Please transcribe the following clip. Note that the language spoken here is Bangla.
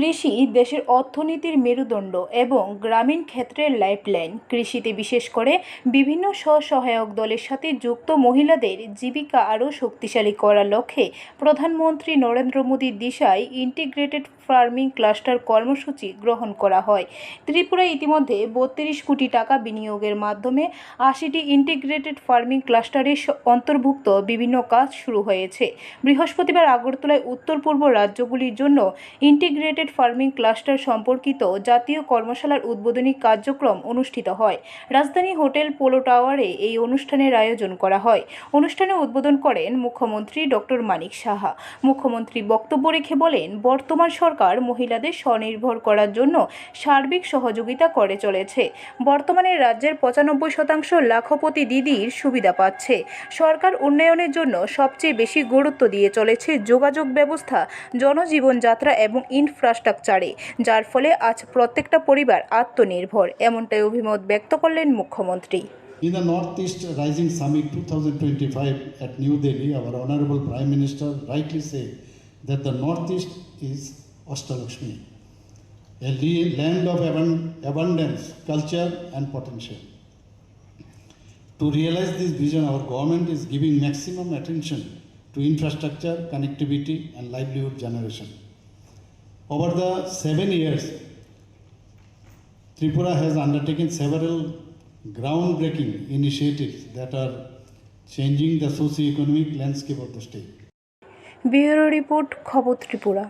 কৃষি দেশের অর্থনীতির মেরুদণ্ড এবং গ্রামীণ ক্ষেত্রের লাইফলাইন। কৃষিতে বিশেষ করে বিভিন্ন স্বসহায়ক দলের সাথে যুক্ত মহিলাদের জীবিকা আরও শক্তিশালী করার লক্ষ্যে প্রধানমন্ত্রী নরেন্দ্র মোদীর দিশায় ইন্টিগ্রেটেড ফার্মিং ক্লাস্টার কর্মসূচি গ্রহণ করা হয়। ত্রিপুরায় ইতিমধ্যে বত্রিশ কোটি টাকা বিনিয়োগের মাধ্যমে আশিটি ইন্টিগ্রেটেড ফার্মিং ক্লাস্টারে অন্তর্ভুক্ত বিভিন্ন কাজ শুরু হয়েছে। বৃহস্পতিবার আগরতলায় উত্তর পূর্ব রাজ্যগুলির জন্য ইন্টিগ্রেটেড ফার্মিং ক্লাস্টার সম্পর্কিত জাতীয় কর্মশালার উদ্বোধনী কার্যক্রম অনুষ্ঠিত হয়। রাজধানী হোটেল পোলো টাওয়ারে এই অনুষ্ঠানের আয়োজন করা হয়। অনুষ্ঠানে উদ্বোধন করেন মুখ্যমন্ত্রী ডক্টর মানিক সাহা। মুখ্যমন্ত্রী বক্তব্য রেখে বলেন, বর্তমান সরকার মহিলাদের স্বনির্ভর করার জন্য সার্বিক সহযোগিতা করে চলেছে। বর্তমানে রাজ্যের পঁচানব্বই শতাংশ লাখপতি দিদির সুবিধা পাচ্ছে। সরকার উন্নয়নের জন্য সবচেয়ে বেশি গুরুত্ব দিয়ে চলেছে যোগাযোগ ব্যবস্থা, জনজীবনযাত্রা এবং ইনফ্রাস্ট্রাকচারে যার ফলে আজ প্রত্যেকটা পরিবার আত্মনির্ভর এমনটাই অভিমত ব্যক্ত করলেন মুখ্যমন্ত্রী In the Northeast Rising Summit 2025 at New Delhi, our Honorable Prime Minister rightly said that the Northeast is Ostalakshmi, a land of abun- abundance, culture, and potential. To realize this vision, our government is giving maximum attention to infrastructure, connectivity, and livelihood generation. Over the seven years, Tripura has undertaken several groundbreaking initiatives that are changing the socio-economic landscape of the state. Bureau report খবর ত্রিপুরা